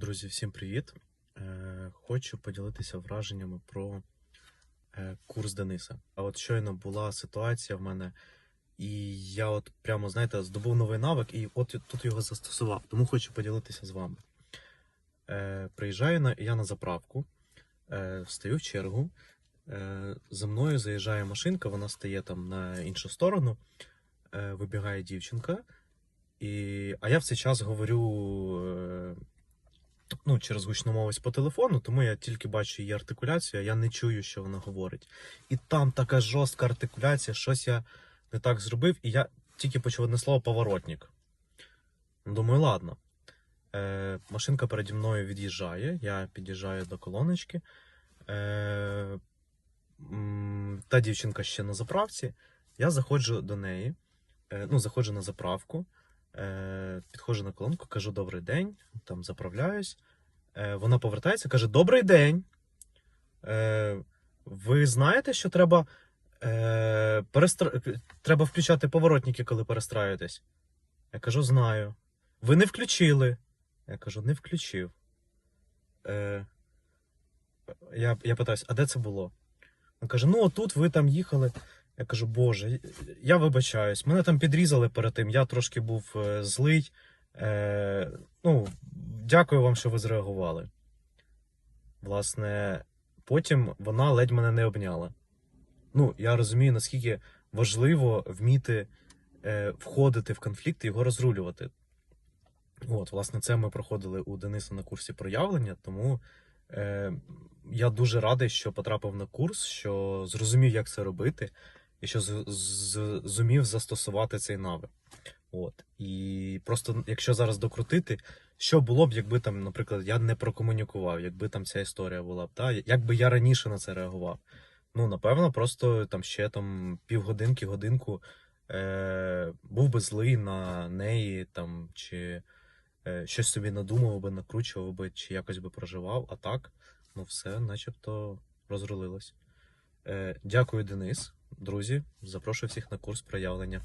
Друзі, всім привіт! Е, Хочу поділитися враженнями про е, курс Дениса. А от щойно була ситуація в мене, і я от прямо, знаєте, здобув новий навик і от тут його застосував. Тому хочу поділитися з вами. Е, Приїжджаю я на заправку, стою в чергу. За мною заїжджає машинка, вона стає там на іншу сторону. Вибігає дівчинка. І, а я в цей час говорю ну, через гучномовець по телефону, тому я тільки бачу її артикуляцію, а я не чую, що вона говорить. І там така жорстка артикуляція, щось я не так зробив, і я тільки почув одне слово поворотник. Думаю, ладно. Е, машинка переді мною від'їжджає, я під'їжджаю до колоночки. Е, та дівчинка ще на заправці. Я заходжу до неї, е, ну, заходжу на заправку. Е, підходжу на колонку, кажу добрий день, там заправляюсь. Е, вона повертається, каже: Добрий день. Е, ви знаєте, що треба, е, перестра... треба включати поворотники, коли перестраюєтесь? Я кажу, знаю. Ви не включили. Я кажу, не включив. Я, я питаюсь, а де це було? Він каже: ну, отут ви там їхали. Я кажу, Боже, я вибачаюсь, мене там підрізали перед тим, я трошки був злий. Е, ну, дякую вам, що ви зреагували. Власне, потім вона ледь мене не обняла. Ну, я розумію, наскільки важливо вміти е, входити в конфлікт і його розрулювати. От, власне, це ми проходили у Дениса на курсі проявлення, тому е, я дуже радий, що потрапив на курс, що зрозумів, як це робити, і що з, з, зумів застосувати цей навик. От. І просто, якщо зараз докрутити, що було б, якби там, наприклад, я не прокомунікував, якби там ця історія була б, та? як би я раніше на це реагував. Ну, напевно, просто там ще там півгодинки, годинку е, був би злий на неї, там, чи е, щось собі надумав би, накручував би, чи якось би проживав, а так, ну все, начебто розрулилось. Е, дякую, Денис. Друзі, запрошую всіх на курс проявлення.